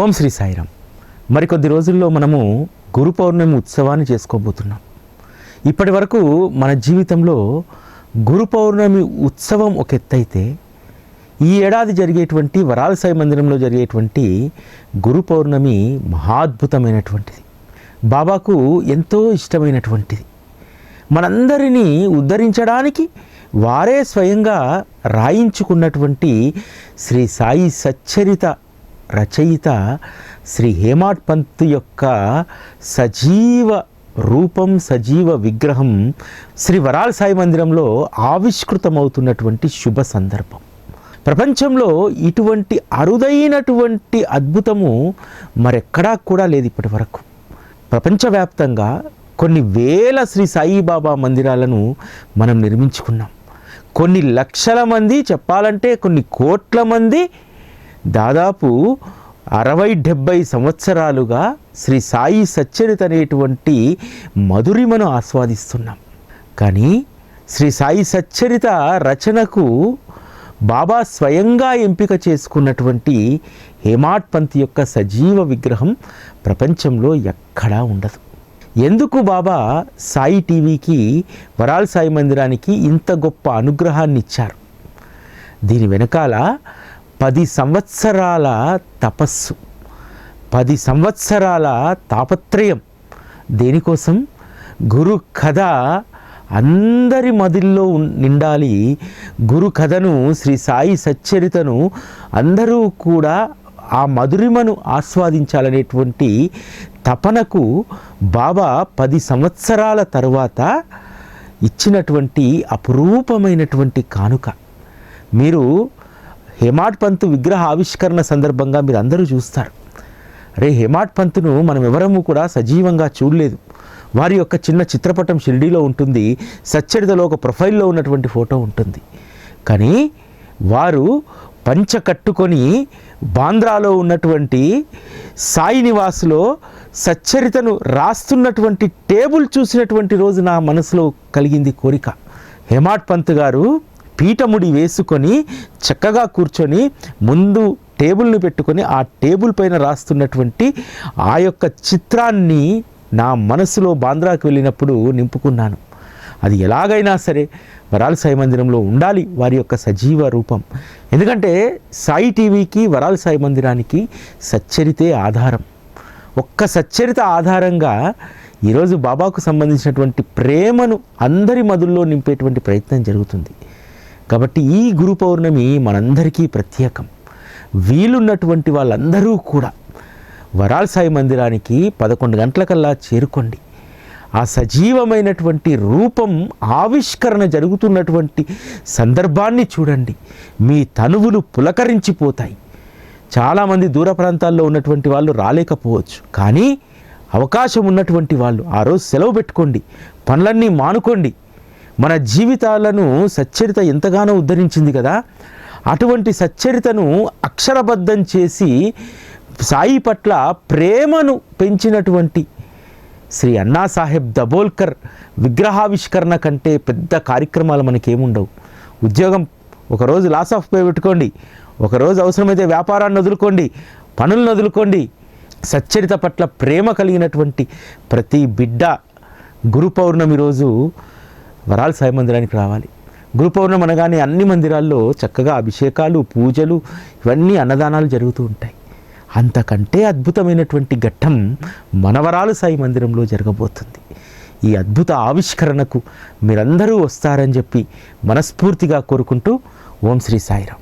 ఓం శ్రీ సాయిరామ్. మరికొద్ది రోజుల్లో మనము గురు పౌర్ణమి ఉత్సవాన్ని చేసుకోబోతున్నాం. ఇప్పటి వరకు మన జీవితంలో గురు పౌర్ణమి ఉత్సవం ఒక ఎత్తైతే ఈ ఏడాది జరిగేటువంటి వరాల సాయి మందిరంలో జరిగేటువంటి గురు పౌర్ణమి మహాద్భుతమైనటువంటిది. బాబాకు ఎంతో ఇష్టమైనటువంటిది. మనందరినీ ఉద్ధరించడానికి వారే స్వయంగా రాయించుకున్నటువంటి శ్రీ సాయి సచ్చరిత రచయిత శ్రీ హేమాడ్ పంత్ యొక్క సజీవ రూపం సజీవ విగ్రహం శ్రీ వరాల సాయి మందిరంలో ఆవిష్కృతమవుతున్నటువంటి శుభ సందర్భం. ప్రపంచంలో ఇటువంటి అరుదైనటువంటి అద్భుతము మరెక్కడా కూడా లేదు ఇప్పటి వరకు. ప్రపంచవ్యాప్తంగా కొన్ని వేల శ్రీ సాయిబాబా మందిరాలను మనం నిర్మించుకున్నాం. కొన్ని లక్షల మంది చెప్పాలంటే కొన్ని కోట్ల మంది దాదాపు అరవై డెబ్భై సంవత్సరాలుగా శ్రీ సాయి సచ్చరిత అనేటువంటి మధురిమను ఆస్వాదిస్తున్నాం. కానీ శ్రీ సాయి సచ్చరిత రచనకు బాబా స్వయంగా ఎంపిక చేసుకున్నటువంటి హేమాట్ పంత్ యొక్క సజీవ విగ్రహం ప్రపంచంలో ఎక్కడా ఉండదు. ఎందుకు బాబా సాయి టీవీకి వరాల్ సాయి మందిరానికి ఇంత గొప్ప అనుగ్రహాన్ని ఇచ్చారు దీని వెనకాల పది సంవత్సరాల తపస్సు పది సంవత్సరాల తాపత్రయం. దేనికోసం? గురు కథ అందరి మదిల్లో నిండాలి. గురు కథను శ్రీ సాయి సచ్చరితను అందరూ కూడా ఆ మధురిమను ఆస్వాదించాలనేటువంటి తపనకు బాబా పది సంవత్సరాల తరువాత ఇచ్చినటువంటి అపురూపమైనటువంటి కానుక. మీరు హేమాడ్ పంత్ విగ్రహ ఆవిష్కరణ సందర్భంగా మీరు అందరూ చూస్తారు. రే హేమాడ్ పంత్ను మనం ఎవరము కూడా సజీవంగా చూడలేదు. వారి యొక్క చిన్న చిత్రపటం షిరిడీలో ఉంటుంది. సచ్చరితలో ఒక ప్రొఫైల్లో ఉన్నటువంటి ఫోటో ఉంటుంది. కానీ వారు పంచ కట్టుకొని బాంద్రాలో ఉన్నటువంటి సాయి నివాసులో సచ్చరితను రాస్తున్నటువంటి టేబుల్ చూసినటువంటి రోజు నా మనసులో కలిగింది కోరిక. హేమాడ్ పంత్ గారు పీఠముడి వేసుకొని చక్కగా కూర్చొని ముందు టేబుల్ని పెట్టుకొని ఆ టేబుల్ పైన రాస్తున్నటువంటి ఆ యొక్క చిత్రాన్ని నా మనసులో బాంద్రాకు వెళ్ళినప్పుడు నింపుకున్నాను. అది ఎలాగైనా సరే వరాల సాయి మందిరంలో ఉండాలి వారి యొక్క సజీవ రూపం. ఎందుకంటే సాయి టీవీకి వరాల సాయి మందిరానికి సచ్చరితే ఆధారం. ఒక్క సచ్చరిత ఆధారంగా ఈరోజు బాబాకు సంబంధించినటువంటి ప్రేమను అందరి మధుల్లో నింపేటువంటి ప్రయత్నం జరుగుతుంది. కాబట్టి ఈ గురు పౌర్ణమి మనందరికీ ప్రత్యేకం. వీలున్నటువంటి వాళ్ళందరూ కూడా వరాల్ సాయి మందిరానికి పదకొండు గంటలకల్లా చేరుకోండి. ఆ సజీవమైనటువంటి రూపం ఆవిష్కరణ జరుగుతున్నటువంటి సందర్భాన్ని చూడండి. మీ తనువులు పులకరించిపోతాయి. చాలామంది దూర ప్రాంతాల్లో ఉన్నటువంటి వాళ్ళు రాలేకపోవచ్చు. కానీ అవకాశం ఉన్నటువంటి వాళ్ళు ఆ రోజు సెలవు పెట్టుకోండి. పనులన్నీ మానుకోండి. మన జీవితాలను సచ్చరిత ఎంతగానో ఉద్ధరించింది కదా. అటువంటి సచ్చరితను అక్షరబద్ధం చేసి సాయి పట్ల ప్రేమను పెంచినటువంటి శ్రీ అన్నా సాహెబ్ దబోల్కర్ విగ్రహావిష్కరణ కంటే పెద్ద కార్యక్రమాలు మనకేముండవు. ఉద్యోగం ఒకరోజు లాస్ ఆఫ్ పే పెట్టుకోండి ఒకరోజు అవసరమైతే వ్యాపారాన్ని వదులుకోండి పనులను వదులుకోండి. సచ్చరిత పట్ల ప్రేమ కలిగినటువంటి ప్రతి బిడ్డ గురు పౌర్ణమి రోజు వరాల సాయి మందిరానికి రావాలి. గురు పౌర్ణమి అనగానే అన్ని మందిరాల్లో చక్కగా అభిషేకాలు పూజలు ఇవన్నీ అన్నదానాలు జరుగుతూ ఉంటాయి. అంతకంటే అద్భుతమైనటువంటి ఘట్టం మనవరాలు సాయి మందిరంలో జరగబోతుంది. ఈ అద్భుత ఆవిష్కరణకు మీరందరూ వస్తారని చెప్పి మనస్ఫూర్తిగా కోరుకుంటూ ఓం శ్రీ సాయిరాం